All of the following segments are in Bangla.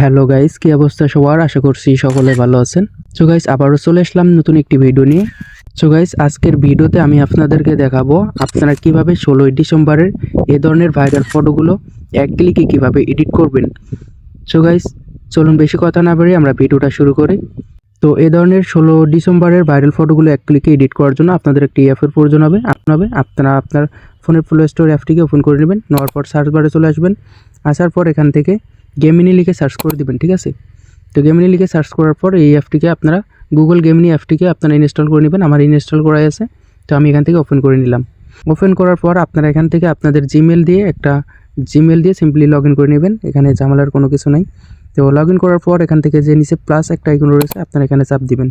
হ্যালো গাইস কি অবস্থা সবার? আশা করছি সকলে ভালো আছেন। সো গাইস আবারও চলে আসলাম নতুন একটি ভিডিও নিয়ে। সো গাইস আজকের ভিডিওতে আমি আপনাদেরকে দেখাবো আপনারা কীভাবে ষোলোই ডিসেম্বরের এ ধরনের ভাইরাল ফটোগুলো এক ক্লিকে কীভাবে এডিট করবেন। সো গাইস চলুন বেশি কথা না বাড়িয়ে আমরা ভিডিওটা শুরু করি। তো এ ধরনের ষোলো ডিসেম্বরের ভাইরাল ফটোগুলো এক ক্লিকে এডিট করার জন্য আপনাদের একটি অ্যাপের প্রয়োজন হবে। আপনার হবে, আপনারা আপনার ফোনের প্লে স্টোর অ্যাপটিকে ওপেন করে নেবেন, নেওয়ার পর সার্চ বারে চলে আসবেন। আসার পর এখান থেকে গেমিনি লিখে সার্চ করে দিবেন, ঠিক আছে? তো গেমিনি লিখে সার্চ করার পর এই অ্যাপটিকে আপনারা গুগল গেমিনি অ্যাপটিকে আপনারা ইনস্টল করে নেবেন। আমার ইনস্টল করাই আছে, তো আমি এখান থেকে ওপেন করে নিলাম। ওপেন করার পর আপনারা এখান থেকে আপনাদের জিমেল দিয়ে একটা জিমেল দিয়ে সিম্পলি লগ করে নেবেন। এখানে ঝামেলার কোনো কিছু নাই। তো লগ করার পর এখান থেকে যে নিচে প্লাস একটা আইকন রয়েছে, আপনারা এখানে চাপ দিবেন।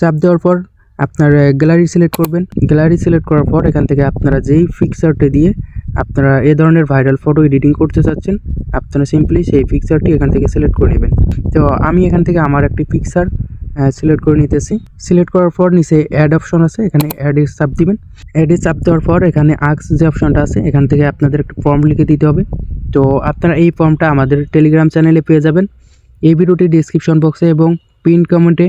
চাপ দেওয়ার পর আপনার গ্যালারি সিলেক্ট করবেন। গ্যালারি সিলেক্ট করার পর এখান থেকে আপনারা যেই পিকচারটি দিয়ে আপনারা এ ধরনের ভাইরাল ফটো এডিটিং করতে চাচ্ছেন, আপনারা সিম্পলি সেই পিকচারটি এখান থেকে সিলেক্ট করে নেবেন। তো আমি এখান থেকে আমার একটি পিকচার সিলেক্ট করে নিতেছি। সিলেক্ট করার পর নিচে অ্যাড অপশন আছে, এখানে অ্যাডে চাপ দিবেন। অ্যাডে চাপ দেওয়ার পর এখানে আক্স যে অপশনটা আছে, এখান থেকে আপনাদের একটা ফর্ম লিখে দিতে হবে। তো আপনারা এই ফর্মটা আমাদের টেলিগ্রাম চ্যানেলে পেয়ে যাবেন। এই ভিডিওটি ডিসক্রিপশন বক্সে এবং পিন কমেন্টে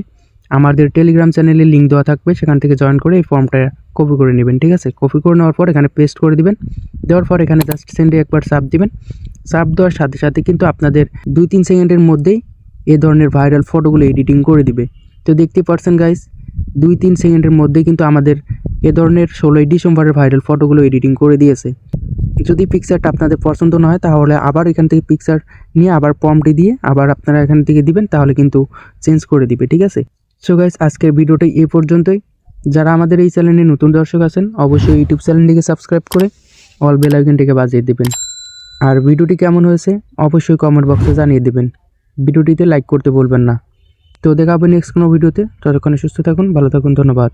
আমাদের টেলিগ্রাম চ্যানেলে লিঙ্ক দেওয়া থাকবে, সেখান থেকে জয়েন করে এই ফর্মটা কপি করে নেবেন, ঠিক আছে? কপি করে নেওয়ার পর এখানে পেস্ট করে দিবেন। দেওয়ার পর এখানে জাস্ট সেন্ডে একবার চাপ দিবেন। চাপ দেওয়ার সাথে সাথে কিন্তু আপনাদের দুই তিন সেকেন্ডের মধ্যেই এ ধরনের ভাইরাল ফটোগুলো এডিটিং করে দিবে। তো দেখতে পারছেন গাইস দুই তিন সেকেন্ডের মধ্যেই কিন্তু আমাদের এ ধরনের ষোলোই ডিসেম্বরের ভাইরাল ফটোগুলো এডিটিং করে দিয়েছে। যদি পিকচারটা আপনাদের পছন্দ না হয়, তাহলে আবার এখান থেকে পিকচার নিয়ে আবার পম্পটি দিয়ে আবার আপনারা এখান থেকে দিবেন, তাহলে কিন্তু চেঞ্জ করে দিবে, ঠিক আছে? সো গাইস আজকের ভিডিওটা এ পর্যন্তই। যারা আমাদের এই চ্যানেলে নতুন দর্শক আছেন, অবশ্যই ইউটিউব চ্যানেলটিকে সাবস্ক্রাইব করে অল বেল আইকনটিকে বাজিয়ে দেবেন। আর ভিডিওটি কেমন হয়েছে, অবশ্যই কমেন্ট বক্সে জানিয়ে দেবেন। ভিডিওটিতে লাইক করতে বলবেন না। তো দেখা হবে নেক্সট কোনো ভিডিওতে। ততক্ষণে সুস্থ থাকুন, ভালো থাকুন, ধন্যবাদ।